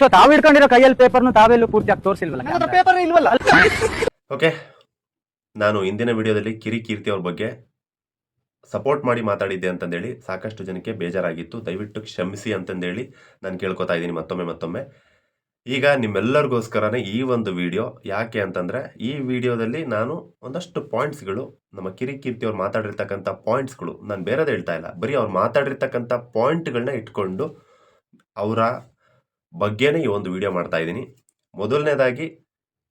So ತಾವು ಇಟ್ಕೊಂಡಿರೋ ಕೈಯಲ್ಲಿ ಪೇಪರ್ನು ತಾವೆಲ್ಲೂ ಪೂರ್ತಿಯಾಗಿ ತೋರಿಸಿಲ್ವಲ್ಲ ಪೇಪರ್ ಇಲ್ವಲ್ಲ? ಓಕೆ ನಾನು ಇಂದಿನ ವಿಡಿಯೋದಲ್ಲಿ ಕಿರಿ ಕೀರ್ತಿ ಅವ್ರ ಬಗ್ಗೆ ಸಪೋರ್ಟ್ ಮಾಡಿ ಮಾತಾಡಿದ್ದೆ ಅಂತಂದೇಳಿ ಸಾಕಷ್ಟು ಜನಕ್ಕೆ ಬೇಜಾರಾಗಿತ್ತು. ದಯವಿಟ್ಟು ಕ್ಷಮಿಸಿ ಅಂತಂದೇಳಿ ನಾನು ಕೇಳ್ಕೊತಾ ಇದ್ದೀನಿ ಮತ್ತೊಮ್ಮೆ ಮತ್ತೊಮ್ಮೆ. ಈಗ ನಿಮ್ಮೆಲ್ಲರಿಗೋಸ್ಕರನೇ ಈ ಒಂದು ವಿಡಿಯೋ ಯಾಕೆ ಅಂತಂದರೆ ಈ ವಿಡಿಯೋದಲ್ಲಿ ನಾನು ಒಂದಷ್ಟು ಪಾಯಿಂಟ್ಸ್ಗಳು ನಮ್ಮ ಕಿರಿ ಕೀರ್ತಿ ಅವ್ರು ಮಾತಾಡಿರ್ತಕ್ಕಂಥ ಪಾಯಿಂಟ್ಸ್ಗಳು ನಾನು ಬೇರೆದು ಹೇಳ್ತಾ ಇಲ್ಲ. ಬರೀ ಅವ್ರು ಮಾತಾಡಿರ್ತಕ್ಕಂಥ ಪಾಯಿಂಟ್ಗಳನ್ನ ಇಟ್ಕೊಂಡು ಅವರ ಬಗ್ಗೆನೇ ಈ ಒಂದು ವಿಡಿಯೋ ಮಾಡ್ತಾ ಇದ್ದೀನಿ. ಮೊದಲನೇದಾಗಿ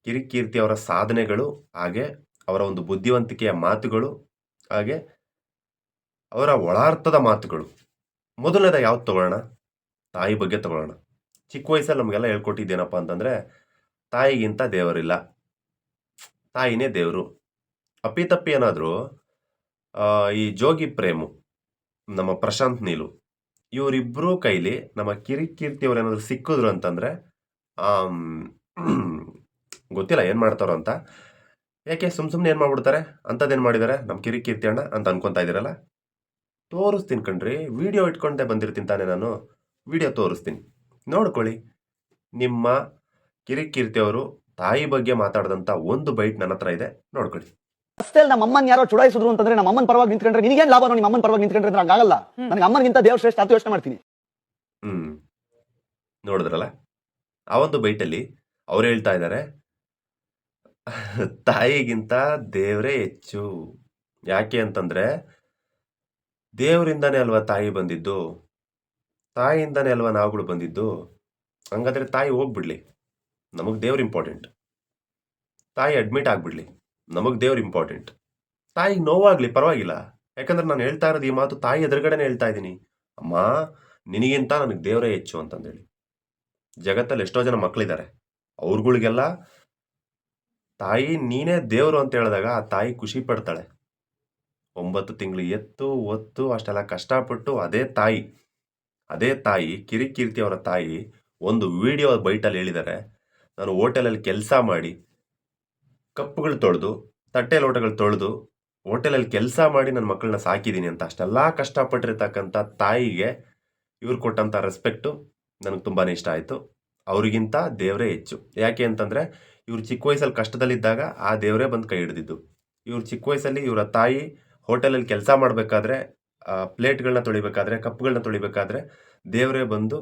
ಕಿರಿಕೀರ್ತಿ ಅವರ ಸಾಧನೆಗಳು, ಹಾಗೆ ಅವರ ಒಂದು ಬುದ್ಧಿವಂತಿಕೆಯ ಮಾತುಗಳು, ಹಾಗೆ ಅವರ ಒಳಾರ್ಥದ ಮಾತುಗಳು. ಮೊದಲನೇದಾಗಿ ಯಾವ್ದು ತಗೊಳ್ಳೋಣ? ತಾಯಿ ಬಗ್ಗೆ ತಗೊಳ್ಳೋಣ. ಚಿಕ್ಕ ವಯಸ್ಸಲ್ಲಿ ನಮಗೆಲ್ಲ ಹೇಳ್ಕೊಟ್ಟಿದ್ದೇನಪ್ಪ ಅಂತಂದರೆ, ತಾಯಿಗಿಂತ ದೇವರಿಲ್ಲ. ತಾಯಿನೇ ದೇವರು. ಅಪ್ಪಿತಪ್ಪಿ ಏನಾದರೂ ಈ ಜೋಗಿ ಪ್ರೇಮು, ನಮ್ಮ ಪ್ರಶಾಂತ್ ನೀಲು ಇವರಿಬ್ಬರೂ ಕೈಲಿ ನಮ್ಮ ಕಿರಿಕೀರ್ತಿ ಅವ್ರು ಏನಾದರೂ ಸಿಕ್ಕಿದ್ರು ಅಂತಂದರೆ ಗೊತ್ತಿಲ್ಲ ಏನು ಮಾಡ್ತಾರೋ ಅಂತ. ಯಾಕೆ ಸುಮ್ಮ ಸುಮ್ಮನೆ ಏನು ಮಾಡ್ಬಿಡ್ತಾರೆ? ಅಂಥದ್ದೇನು ಮಾಡಿದ್ದಾರೆ ನಮ್ಮ ಕಿರಿಕೀರ್ತಿ ಅಣ್ಣ ಅಂತ ಅನ್ಕೊತಾ ಇದ್ದೀರಲ್ಲ? ತೋರಿಸ್ತೀನಿ ಕಣ್ರಿ. ವಿಡಿಯೋ ಇಟ್ಕೊಂಡೆ ಬಂದಿರ್ತೀನಿ ತಾನೇ ನಾನು. ವಿಡಿಯೋ ತೋರಿಸ್ತೀನಿ. ನೋಡ್ಕೊಳ್ಳಿ. ನಿಮ್ಮ ಕಿರಿಕೀರ್ತಿ ಅವರು ತಾಯಿ ಬಗ್ಗೆ ಮಾತಾಡಿದಂಥ ಒಂದು ಬೈಟ್ ನನ್ನ ಹತ್ರ ಇದೆ. ನೋಡ್ಕೊಳ್ಳಿ. ರಸ್ತೆಯಲ್ಲಿ ನಮ್ಮ ಅಮ್ಮನ್ ಯಾರೋ ಚುಡಾಯಿಸಿದ್ರು ಅಂತಂದ್ರೆ ನಮ್ಮ ಅಮ್ಮನ ಪರವಾಗಿ ನಿಂತ್ಕೊಂಡ್ರೆ ನಿನಗೇನ್ ಲಾಭ ನಿಮ್ಮ ಅಮ್ಮನ ಪರವಾಗಿ ನಿಂತ್ಕೊಂಡ್ರೆ ಅಂದ್ರೆ ಆಗಲ್ಲ ನನಗೆ ಅಮ್ಮನಿಗಿಂತ ದೇವ್ರ ಶ್ರೇಷ್ಠ ಅಂತ ಯೋಚನೆ ಮಾಡ್ತೀನಿ. ಹ್ಮ್. ನೋಡಿದ್ರಲ್ಲ? ಆ ಒಂದು ಬೈಟಲ್ಲಿ ಅವ್ರು ಹೇಳ್ತಾ ಇದ್ದಾರೆ ತಾಯಿಗಿಂತ ದೇವರೇ ಹೆಚ್ಚು. ಯಾಕೆ ಅಂತಂದ್ರೆ ದೇವರಿಂದಾನೇ ಅಲ್ವಾ ತಾಯಿ ಬಂದಿದ್ದು? ತಾಯಿಯಿಂದಾನೇ ಅಲ್ವಾ ನಾವುಗಳು ಬಂದಿದ್ದು? ಹಂಗಾದ್ರೆ ತಾಯಿ ಹೋಗ್ಬಿಡ್ಲಿ. ನಮಗೆ ದೇವ್ರು ಇಂಪಾರ್ಟೆಂಟ್ ತಾಯಿ ಅಡ್ಮಿಟ್ ಆಗ್ಬಿಡ್ಲಿ. ನಮಗೆ ದೇವ್ರು ಇಂಪಾರ್ಟೆಂಟ್ ತಾಯಿಗೆ ನೋವಾಗಲಿ ಪರವಾಗಿಲ್ಲ. ಯಾಕಂದ್ರೆ ನಾನು ಹೇಳ್ತಾ ಇರೋದು ಈ ಮಾತು ತಾಯಿ ಎದುರುಗಡೆನೆ ಹೇಳ್ತಾ ಇದ್ದೀನಿ. ಅಮ್ಮ, ನಿನಗಿಂತ ನನಗೆ ದೇವರೇ ಹೆಚ್ಚು ಅಂತಂದೇಳಿ. ಜಗತ್ತಲ್ಲಿ ಎಷ್ಟೋ ಜನ ಮಕ್ಕಳಿದ್ದಾರೆ ಅವ್ರಗಳಿಗೆಲ್ಲ ತಾಯಿ ನೀನೇ ದೇವರು ಅಂತ ಹೇಳಿದಾಗ ಆ ತಾಯಿ ಖುಷಿ ಪಡ್ತಾಳೆ. ಒಂಬತ್ತು ತಿಂಗಳು ಎತ್ತು, ಒತ್ತು, ಅಷ್ಟೆಲ್ಲ ಕಷ್ಟಪಟ್ಟು ಅದೇ ತಾಯಿ ಅದೇ ತಾಯಿ, ಕಿರಿಕೀರ್ತಿ ಅವರ ತಾಯಿ ಒಂದು ವಿಡಿಯೋ ಬೈಟಲ್ಲಿ ಹೇಳಿದ್ದಾರೆ. ನಾನು ಹೋಟೆಲಲ್ಲಿ ಕೆಲಸ ಮಾಡಿ ಕಪ್ಪುಗಳು ತೊಳೆದು ತಟ್ಟೆ ಲೋಟಗಳು ತೊಳೆದು, ಹೋಟೆಲಲ್ಲಿ ಕೆಲಸ ಮಾಡಿ ನನ್ನ ಮಕ್ಕಳನ್ನ ಸಾಕಿದ್ದೀನಿ ಅಂತ ಅಷ್ಟೆಲ್ಲ ಕಷ್ಟಪಟ್ಟಿರ್ತಕ್ಕಂಥ ತಾಯಿಗೆ ಇವ್ರು ಕೊಟ್ಟಂಥ ರೆಸ್ಪೆಕ್ಟು ನನಗೆ ತುಂಬಾ ಇಷ್ಟ ಆಯಿತು. ಅವರಿಗಿಂತ ದೇವರೇ ಹೆಚ್ಚು. ಯಾಕೆ ಅಂತಂದರೆ, ಇವ್ರು ಚಿಕ್ಕ ವಯಸ್ಸಲ್ಲಿ ಕಷ್ಟದಲ್ಲಿದ್ದಾಗ ಆ ದೇವರೇ ಬಂದು ಕೈ ಹಿಡಿದಿದ್ದು. ಇವ್ರು ಚಿಕ್ಕ ವಯಸ್ಸಲ್ಲಿ ಇವರ ತಾಯಿ ಹೋಟೆಲಲ್ಲಿ ಕೆಲಸ ಮಾಡಬೇಕಾದ್ರೆ ಪ್ಲೇಟ್ಗಳನ್ನ ತೊಳಿಬೇಕಾದ್ರೆ ಕಪ್ಗಳನ್ನ ತೊಳಿಬೇಕಾದ್ರೆ ದೇವರೇ ಬಂದು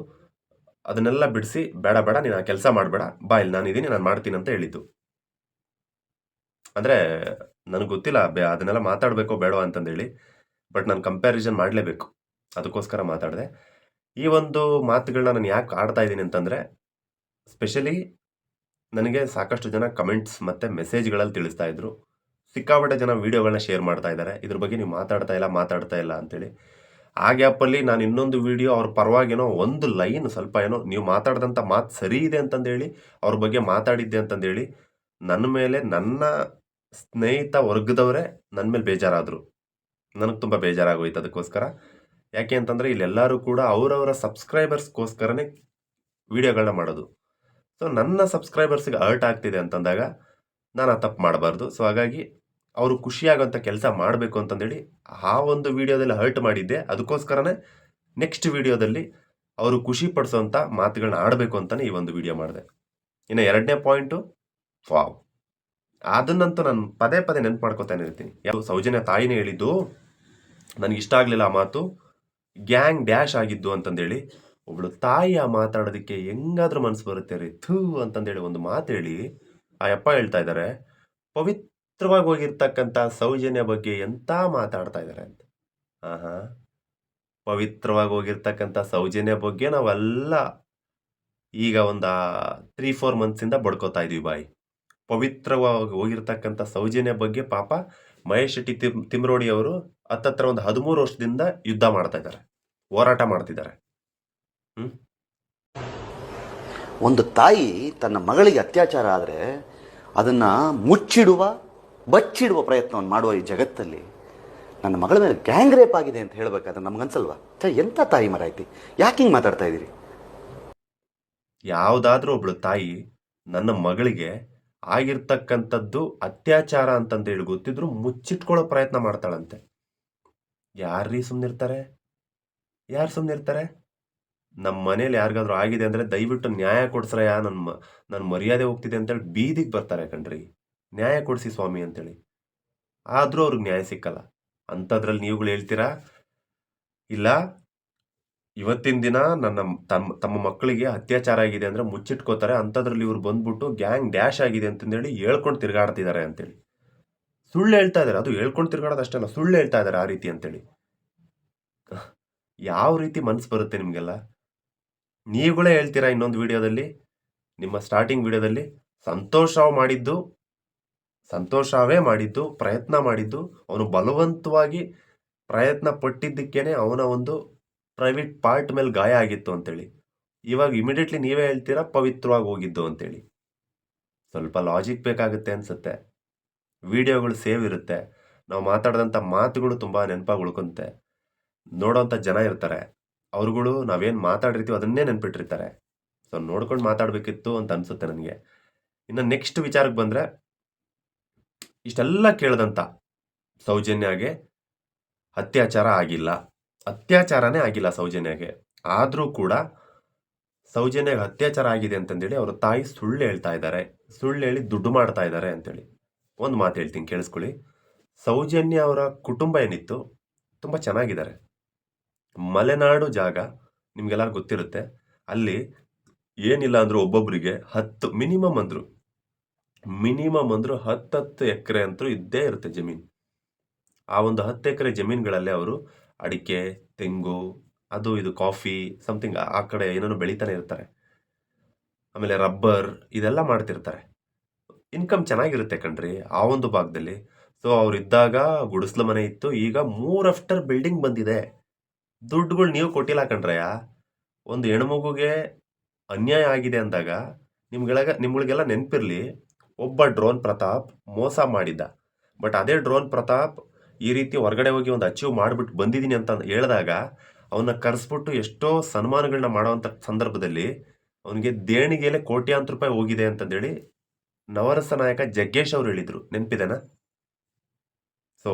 ಅದನ್ನೆಲ್ಲ ಬಿಡಿಸಿ, ಬೇಡ ಬೇಡ ನೀನು ಆ ಕೆಲಸ ಮಾಡಬೇಡ, ಬಾ ಇಲ್ಲಿ ನಾನು ಇದ್ದೀನಿ ನಾನು ಮಾಡ್ತೀನಿ ಅಂತ ಹೇಳಿದ್ದು. ಅಂದರೆ ನನಗೆ ಗೊತ್ತಿಲ್ಲ, ಬೆ ಅದನ್ನೆಲ್ಲ ಮಾತಾಡಬೇಕೋ ಬೇಡೋ ಅಂತಂದೇಳಿ, ಬಟ್ ನಾನು ಕಂಪ್ಯಾರಿಸನ್ ಮಾಡಲೇಬೇಕು. ಅದಕ್ಕೋಸ್ಕರ ಮಾತಾಡಿದೆ. ಈ ಒಂದು ಮಾತುಗಳನ್ನ ನಾನು ಯಾಕೆ ಆಡ್ತಾ ಇದ್ದೀನಿ ಅಂತಂದರೆ ಸ್ಪೆಷಲಿ ನನಗೆ ಸಾಕಷ್ಟು ಜನ ಕಮೆಂಟ್ಸ್ ಮತ್ತು ಮೆಸೇಜ್ಗಳಲ್ಲಿ ತಿಳಿಸ್ತಾ ಇದ್ರು. ಸಿಕ್ಕಾಪಟ್ಟೆ ಜನ ವೀಡಿಯೋಗಳನ್ನ ಶೇರ್ ಮಾಡ್ತಾ ಇದ್ದಾರೆ ಇದ್ರ ಬಗ್ಗೆ ನೀವು ಮಾತಾಡ್ತಾ ಇಲ್ಲ ಮಾತಾಡ್ತಾ ಇಲ್ಲ ಅಂತೇಳಿ. ಆ ಗ್ಯಾಪಲ್ಲಿ ನಾನು ಇನ್ನೊಂದು ವಿಡಿಯೋ ಅವ್ರ ಪರವಾಗಿನೋ ಒಂದು ಲೈನ್ ಸ್ವಲ್ಪ ಏನೋ, ನೀವು ಮಾತಾಡಿದಂಥ ಮಾತು ಸರಿ ಇದೆ ಅಂತಂದೇಳಿ, ಅವ್ರ ಬಗ್ಗೆ ಮಾತಾಡಿದ್ದೆ ಅಂತಂದೇಳಿ ನನ್ನ ಮೇಲೆ ನನ್ನ ಸ್ನೇಹಿತ ವರ್ಗದವರೇ ನನ್ನ ಮೇಲೆ ಬೇಜಾರಾದರು. ನನಗೆ ತುಂಬ ಬೇಜಾರಾಗೋಯ್ತು ಅದಕ್ಕೋಸ್ಕರ. ಯಾಕೆ ಅಂತಂದರೆ ಇಲ್ಲೆಲ್ಲರೂ ಕೂಡ ಅವರವರ ಸಬ್ಸ್ಕ್ರೈಬರ್ಸ್ಗೋಸ್ಕರನೇ ವೀಡಿಯೋಗಳನ್ನ ಮಾಡೋದು. ಸೊ, ನನ್ನ ಸಬ್ಸ್ಕ್ರೈಬರ್ಸ್ಗೆ ಹರ್ಟ್ ಆಗ್ತಿದೆ ಅಂತಂದಾಗ ನಾನು ಆ ತಪ್ಪು ಮಾಡಬಾರ್ದು. ಸೊ, ಹಾಗಾಗಿ ಅವರು ಖುಷಿಯಾಗೋಂಥ ಕೆಲಸ ಮಾಡಬೇಕು ಅಂತಂದೇಳಿ ಆ ಒಂದು ವೀಡಿಯೋದಲ್ಲಿ ಹರ್ಟ್ ಮಾಡಿದ್ದೆ. ಅದಕ್ಕೋಸ್ಕರನೇ ನೆಕ್ಸ್ಟ್ ವಿಡಿಯೋದಲ್ಲಿ ಅವರು ಖುಷಿ ಪಡಿಸೋಂಥ ಮಾತುಗಳನ್ನ ಆಡಬೇಕು ಅಂತಲೇ ಈ ಒಂದು ವಿಡಿಯೋ ಮಾಡಿದೆ. ಇನ್ನು ಎರಡನೇ ಪಾಯಿಂಟು, ವಾವ್. ಅದನ್ನಂತೂ ನಾನು ಪದೇ ಪದೇ ನೆನ್ಪು ಮಾಡ್ಕೊತಾನೆ ಇರ್ತೀನಿ. ಯಾವ ಸೌಜನ್ಯ ತಾಯಿನೇ ಹೇಳಿದ್ದು, ನನಗೆ ಇಷ್ಟ ಆಗಲಿಲ್ಲ ಆ ಮಾತು. ಗ್ಯಾಂಗ್ ಡ್ಯಾಶ್ ಆಗಿದ್ದು ಅಂತಂದೇಳಿ ಒಬ್ಬಳು ತಾಯಿ ಆ ಮಾತಾಡೋದಕ್ಕೆ ಹೆಂಗಾದ್ರೂ ಮನಸ್ಸು ಬರುತ್ತೆ ರೀ, ಥೂ ಅಂತಂದೇಳಿ ಒಂದು ಮಾತು ಹೇಳಿ ಆ ಅಪ್ಪ ಹೇಳ್ತಾ ಇದ್ದಾರೆ ಪವಿತ್ರವಾಗಿ ಹೋಗಿರ್ತಕ್ಕಂಥ ಸೌಜನ್ಯ ಬಗ್ಗೆ ಎಂತ ಮಾತಾಡ್ತಾ ಇದ್ದಾರೆ ಅಂತ. ಆಹಾ. ಪವಿತ್ರವಾಗಿ ಹೋಗಿರ್ತಕ್ಕಂಥ ಸೌಜನ್ಯ ಬಗ್ಗೆ ನಾವೆಲ್ಲ ಈಗ ಒಂದು ತ್ರೀ ಫೋರ್ ಮಂತ್ಸಿಂದ ಬಡ್ಕೋತಾ ಇದೀವಿ ಬಾಯಿ. ಪವಿತ್ರವಾಗಿ ಹೋಗಿರ್ತಕ್ಕಂಥ ಸೌಜನ್ಯ ಬಗ್ಗೆ ಪಾಪ ಮಹೇಶ್ ಶೆಟ್ಟಿ ತಿಮ್ ತಿಮ್ರೋಡಿ ಅವರು ಹತ್ತತ್ರ ಒಂದು ಹದಿಮೂರು ವರ್ಷದಿಂದ ಯುದ್ಧ ಮಾಡ್ತಾ ಇದ್ದಾರೆ. ಹೋರಾಟ ಮಾಡ್ತಿದ್ದಾರೆ. ಒಂದು ತಾಯಿ ತನ್ನ ಮಗಳಿಗೆ ಅತ್ಯಾಚಾರ ಆದರೆ ಅದನ್ನ ಮುಚ್ಚಿಡುವ ಬಚ್ಚಿಡುವ ಪ್ರಯತ್ನವನ್ನು ಮಾಡುವ ಈ ಜಗತ್ತಲ್ಲಿ ನನ್ನ ಮಗಳ ಮೇಲೆ ಗ್ಯಾಂಗ್ ರೇಪ್ ಆಗಿದೆ ಅಂತ ಹೇಳ್ಬೇಕಾದ್ರೆ ನಮ್ಗನ್ಸಲ್ವಾ? ಎಂಥ ತಾಯಿ ಮರ ಐತಿ? ಯಾಕೆ ಹಿಂಗೆ ಮಾತಾಡ್ತಾ ಇದ್ದೀರಿ? ಯಾವುದಾದ್ರೂ ಒಬ್ಳು ತಾಯಿ ನನ್ನ ಮಗಳಿಗೆ ಆಗಿರ್ತಕ್ಕಂಥದ್ದು ಅತ್ಯಾಚಾರ ಅಂತಂದೇಳಿ ಗೊತ್ತಿದ್ರು ಮುಚ್ಚಿಟ್ಕೊಳ್ಳೋ ಪ್ರಯತ್ನ ಮಾಡ್ತಾಳಂತೆ. ಯಾರ್ರೀ ಸುಮ್ಮನಿರ್ತಾರೆ ಯಾರು ಸುಮ್ಮನಿರ್ತಾರೆ ನಮ್ಮ ಮನೇಲಿ ಯಾರಿಗಾದ್ರೂ ಆಗಿದೆ ಅಂದರೆ ದಯವಿಟ್ಟು ನ್ಯಾಯ ಕೊಡ್ಸ್ರಯ್ಯ ನನ್ನ ನನ್ನ ಮರ್ಯಾದೆ ಹೋಗ್ತಿದೆ ಅಂತೇಳಿ ಬೀದಿಗೆ ಬರ್ತಾರೆ ಕಣ್ರಿ. ನ್ಯಾಯ ಕೊಡಿಸಿ ಸ್ವಾಮಿ ಅಂತೇಳಿ. ಆದರೂ ಅವ್ರಿಗೆ ನ್ಯಾಯ ಸಿಕ್ಕಲ್ಲ. ಅಂಥದ್ರಲ್ಲಿ ನೀವುಗಳು ಹೇಳ್ತೀರಾ? ಇಲ್ಲ ಇವತ್ತಿನ ದಿನ ನನ್ನ ತಮ್ಮ ತಮ್ಮ ಮಕ್ಕಳಿಗೆ ಅತ್ಯಾಚಾರ ಆಗಿದೆ ಅಂದರೆ ಮುಚ್ಚಿಟ್ಕೋತಾರೆ. ಅಂಥದ್ರಲ್ಲಿ ಇವ್ರು ಬಂದ್ಬಿಟ್ಟು ಗ್ಯಾಂಗ್ ಡ್ಯಾಶ್ ಆಗಿದೆ ಅಂತಂದೇಳಿ ಹೇಳ್ಕೊಂಡು ತಿರ್ಗಾಡ್ತಿದ್ದಾರೆ ಅಂತೇಳಿ. ಸುಳ್ಳು ಹೇಳ್ತಾ ಇದ್ದಾರೆ. ಅದು ಹೇಳ್ಕೊಂಡು ತಿರ್ಗಾಡೋದು ಅಲ್ಲ, ಸುಳ್ಳು ಹೇಳ್ತಾ ಇದ್ದಾರೆ ಆ ರೀತಿ ಅಂತೇಳಿ. ಯಾವ ರೀತಿ ಮನ್ಸು ಬರುತ್ತೆ ನಿಮಗೆಲ್ಲ? ನೀವುಗಳೇ ಹೇಳ್ತೀರಾ ಇನ್ನೊಂದು ವಿಡಿಯೋದಲ್ಲಿ? ನಿಮ್ಮ ಸ್ಟಾರ್ಟಿಂಗ್ ವಿಡಿಯೋದಲ್ಲಿ? ಸಂತೋಷ್ ಮಾಡಿದ್ದು ಸಂತೋಷವೇ ಮಾಡಿದ್ದು, ಪ್ರಯತ್ನ ಮಾಡಿದ್ದು, ಅವನು ಬಲವಂತವಾಗಿ ಪ್ರಯತ್ನ ಪಟ್ಟಿದ್ದಕ್ಕೇನೆ ಅವನ ಒಂದು ಪ್ರೈವೇಟ್ ಪಾರ್ಟ್ ಮೇಲೆ ಗಾಯ ಆಗಿತ್ತು ಅಂತೇಳಿ. ಇವಾಗ ಇಮಿಡಿಯೇಟ್ಲಿ ನೀವೇ ಹೇಳ್ತೀರಾ, ಪವಿತ್ರವಾಗಿ ಹೋಗಿದ್ದು ಅಂತೇಳಿ. ಸ್ವಲ್ಪ ಲಾಜಿಕ್ ಬೇಕಾಗುತ್ತೆ ಅನಿಸುತ್ತೆ. ವಿಡಿಯೋಗಳು ಸೇವ್ ಇರುತ್ತೆ. ನಾವು ಮಾತಾಡಿದಂಥ ಮಾತುಗಳು ತುಂಬ ನೆನಪಾಗಿ ಉಳ್ಕೊಂತೆ ನೋಡೋವಂಥ ಜನ ಇರ್ತಾರೆ. ಅವ್ರುಗಳು ನಾವೇನು ಮಾತಾಡಿರ್ತೀವಿ ಅದನ್ನೇ ನೆನ್ಪಿಟ್ಟಿರ್ತಾರೆ. ಸೊ ನೋಡ್ಕೊಂಡು ಮಾತಾಡಬೇಕಿತ್ತು ಅಂತ ಅನಿಸುತ್ತೆ ನನಗೆ. ಇನ್ನು ನೆಕ್ಸ್ಟ್ ವಿಚಾರಕ್ಕೆ ಬಂದರೆ, ಇಷ್ಟೆಲ್ಲ ಕೇಳಿದಂಥ ಸೌಜನ್ಯಾಗೆ ಅತ್ಯಾಚಾರ ಆಗಿಲ್ಲ. ಅತ್ಯಾಚಾರನೇ ಆಗಿಲ್ಲ ಸೌಜನ್ಯಗೆ. ಆದರೂ ಕೂಡ ಸೌಜನ್ಯಗೆ ಅತ್ಯಾಚಾರ ಆಗಿದೆ ಅಂತಂದೇಳಿ ಅವರ ತಾಯಿ ಸುಳ್ಳು ಹೇಳ್ತಾ ಇದ್ದಾರೆ. ಸುಳ್ಳು ಹೇಳಿ ದುಡ್ಡು ಮಾಡ್ತಾ ಇದ್ದಾರೆ ಅಂತೇಳಿ. ಒಂದು ಮಾತು ಹೇಳ್ತೀನಿ, ಕೇಳಿಸ್ಕೊಳ್ಳಿ. ಸೌಜನ್ಯ ಅವರ ಕುಟುಂಬ ಏನಿತ್ತು, ತುಂಬ ಚೆನ್ನಾಗಿದ್ದಾರೆ. ಮಲೆನಾಡು ಜಾಗ ನಿಮ್ಗೆಲ್ಲರೂ ಗೊತ್ತಿರುತ್ತೆ. ಅಲ್ಲಿ ಏನಿಲ್ಲ ಅಂದರೂ ಒಬ್ಬೊಬ್ಬರಿಗೆ ಹತ್ತು, ಮಿನಿಮಮ್ ಅಂದರು. ಮಿನಿಮಮ್ ಅಂದರೂ ಹತ್ತು ಎಕರೆ ಅಂತೂ ಇದ್ದೇ ಇರುತ್ತೆ ಜಮೀನು. ಆ ಒಂದು ಹತ್ತು ಎಕರೆ ಜಮೀನುಗಳಲ್ಲಿ ಅವರು ಅಡಿಕೆ, ತೆಂಗು, ಅದು ಇದು ಕಾಫಿ ಸಮಥಿಂಗ್ ಆ ಕಡೆ ಏನೇನೋ ಬೆಳೀತಾನೆ ಇರ್ತಾರೆ. ಆಮೇಲೆ ರಬ್ಬರ್ ಇದೆಲ್ಲ ಮಾಡ್ತಿರ್ತಾರೆ. ಇನ್ಕಮ್ ಚೆನ್ನಾಗಿರುತ್ತೆ ಕಣ್ರಿ ಆ ಒಂದು ಭಾಗದಲ್ಲಿ. ಸೊ ಅವ್ರಿದ್ದಾಗ ಗುಡಿಸ್ಲ ಮನೆ ಇತ್ತು. ಈಗ ಮೂರ್ ಆಫ್ಟರ್ ಬಿಲ್ಡಿಂಗ್ ಬಂದಿದೆ. ದುಡ್ಡುಗಳು ನೀವು ಕೊಟ್ಟಿಲ್ಲ ಕಣ್ರಯ್ಯ. ಒಂದು ಹೆಣ್ಮಗುಗೆ ಅನ್ಯಾಯ ಆಗಿದೆ ಅಂದಾಗ ನಿಮ್ಗೆಳಗ ನಿಮ್ಗಳಿಗೆಲ್ಲ ನೆನಪಿರ್ಲಿ. ಒಬ್ಬ ಡ್ರೋನ್ ಪ್ರತಾಪ್ ಮೋಸ ಮಾಡಿದ್ದ. ಬಟ್ ಅದೇ ಡ್ರೋನ್ ಪ್ರತಾಪ್ ಈ ರೀತಿ ಹೊರಗಡೆ ಹೋಗಿ ಒಂದು ಅಚೀವ್ ಮಾಡಿಬಿಟ್ಟು ಬಂದಿದ್ದೀನಿ ಅಂತ ಹೇಳಿದಾಗ ಅವನ್ನ ಕರೆಸ್ಬಿಟ್ಟು ಎಷ್ಟೋ ಸನ್ಮಾನಗಳನ್ನ ಮಾಡೋವಂಥ ಸಂದರ್ಭದಲ್ಲಿ ಅವನಿಗೆ ದೇಣಿಗೆಯಲ್ಲೇ ಕೋಟ್ಯಾಂತರ ರೂಪಾಯಿ ಹೋಗಿದೆ ಅಂತಂದೇಳಿ ನವರಸ ನಾಯಕ ಜಗ್ಗೇಶ್ ಅವರು ಹೇಳಿದರು. ನೆನಪಿದೆನ? ಸೊ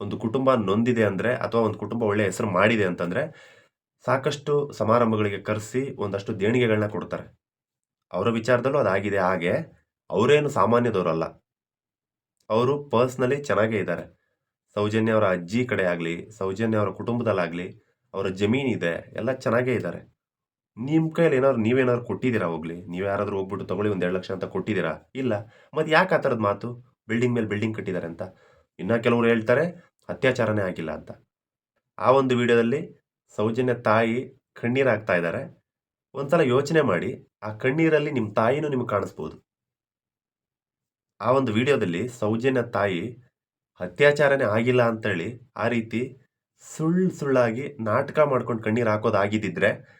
ಒಂದು ಕುಟುಂಬ ನೊಂದಿದೆ ಅಂದರೆ ಅಥವಾ ಒಂದು ಕುಟುಂಬ ಒಳ್ಳೆ ಹೆಸರು ಮಾಡಿದೆ ಅಂತಂದರೆ ಸಾಕಷ್ಟು ಸಮಾರಂಭಗಳಿಗೆ ಕರೆಸಿ ಒಂದಷ್ಟು ದೇಣಿಗೆಗಳನ್ನ ಕೊಡ್ತಾರೆ. ಅವರ ವಿಚಾರದಲ್ಲೂ ಅದಾಗಿದೆ. ಹಾಗೆ ಅವರೇನು ಸಾಮಾನ್ಯದವರಲ್ಲ ಅವರು ಪರ್ಸ್ನಲಿ ಚೆನ್ನಾಗೇ ಇದ್ದಾರೆ. ಸೌಜನ್ಯ ಅವರ ಅಜ್ಜಿ ಕಡೆ ಆಗಲಿ, ಸೌಜನ್ಯ ಅವರ ಕುಟುಂಬದಲ್ಲಾಗಲಿ, ಅವರ ಜಮೀನಿದೆ ಎಲ್ಲ ಚೆನ್ನಾಗೇ ಇದ್ದಾರೆ. ನಿಮ್ಮ ಕೈಯಲ್ಲಿ ಏನಾದ್ರು ನೀವೇನಾದ್ರು ಕೊಟ್ಟಿದ್ದೀರಾ ಹೋಗ್ಲಿ? ನೀವು ಯಾರಾದರೂ ಹೋಗ್ಬಿಟ್ಟು ತಗೊಳ್ಳಿ ಒಂದು ಎರಡು ಲಕ್ಷ ಅಂತ ಕೊಟ್ಟಿದ್ದೀರಾ? ಇಲ್ಲ. ಮತ್ತು ಯಾಕೆ ಆ ಥರದ ಮಾತು? ಬಿಲ್ಡಿಂಗ್ ಮೇಲೆ ಬಿಲ್ಡಿಂಗ್ ಕಟ್ಟಿದ್ದಾರೆ ಅಂತ. ಇನ್ನೂ ಕೆಲವರು ಹೇಳ್ತಾರೆ, ಅತ್ಯಾಚಾರನೇ ಆಗಿಲ್ಲ ಅಂತ. ಆ ಒಂದು ವಿಡಿಯೋದಲ್ಲಿ ಸೌಜನ್ಯ ತಾಯಿ ಕಣ್ಣೀರಾಗ್ತಾ ಇದ್ದಾರೆ. ಒಂದ್ಸಲ ಯೋಚನೆ ಮಾಡಿ, ಆ ಕಣ್ಣೀರಲ್ಲಿ ನಿಮ್ಮ ತಾಯಿನೂ ನಿಮ್ಗೆ ಕಾಣಿಸ್ಬೋದು. ಆ ಒಂದು ವಿಡಿಯೋದಲ್ಲಿ ಸೌಜನ್ಯ ತಾಯಿ ಅತ್ಯಾಚಾರನೇ ಆಗಿಲ್ಲ ಅಂತೇಳಿ ಆ ರೀತಿ ಸುಳ್ಳು ಸುಳ್ಳಾಗಿ ನಾಟಕ ಮಾಡ್ಕೊಂಡು ಕಣ್ಣೀರು ಹಾಕೋದಾಗಿದ್ದಿದ್ರೆ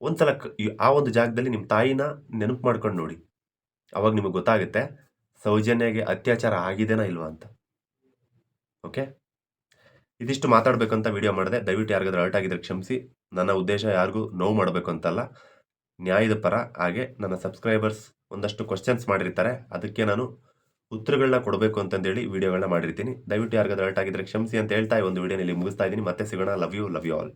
ಒಂದ್ಸಲ ಕ- ಈ- ಆ ಒಂದು ಜಾಗದಲ್ಲಿ ನಿಮ್ಮ ತಾಯಿನ ನೆನಪು ಮಾಡ್ಕೊಂಡು ನೋಡಿ. ಅವಾಗ ನಿಮಗೆ ಗೊತ್ತಾಗುತ್ತೆ ಸೌಜನ್ಯಗೆ ಅತ್ಯಾಚಾರ ಆಗಿದೆನಾ ಇಲ್ವಾ ಅಂತ. ಓಕೆ? ಇದಿಷ್ಟು ಮಾತಾಡಬೇಕಂತ ವಿಡಿಯೋ ಮಾಡಿದೆ. ದಯವಿಟ್ಟು ಯಾರಿಗಾದ್ರೂ ಹರ್ಟ್ ಆಗಿದ್ರೆ ಕ್ಷಮಿಸಿ. ನನ್ನ ಉದ್ದೇಶ ಯಾರಿಗೂ ನೋವು ಮಾಡಬೇಕು ಅಂತಲ್ಲ. ನ್ಯಾಯದ ಪರ. ಹಾಗೆ ನನ್ನ ಸಬ್ಸ್ಕ್ರೈಬರ್ಸ್ ಒಂದಷ್ಟು ಕ್ವಶನ್ಸ್ ಮಾಡಿರ್ತಾರೆ. ಅದಕ್ಕೆ ನಾನು ಉತ್ತರಗಳನ್ನ ಕೊಡಬೇಕು ಅಂತಂದೇಳಿ ವಿಡಿಯೋಗಳನ್ನ ಮಾಡಿರ್ತೀನಿ. ದಯವಿಟ್ಟು ಯಾರಿಗಾದ್ರೂ ಅಲ್ಟ್ ಆಗಿದ್ರೆ ಕ್ಷಮಿಸಿ ಅಂತ ಹೇಳ್ತಾ ಒಂದು ವಿಡಿಯೋನಲ್ಲಿ ಮುಗಿಸ್ತಾ ಇದ್ದೀನಿ. ಮತ್ತೆ ಸಿಗೋಣ. Love you love you all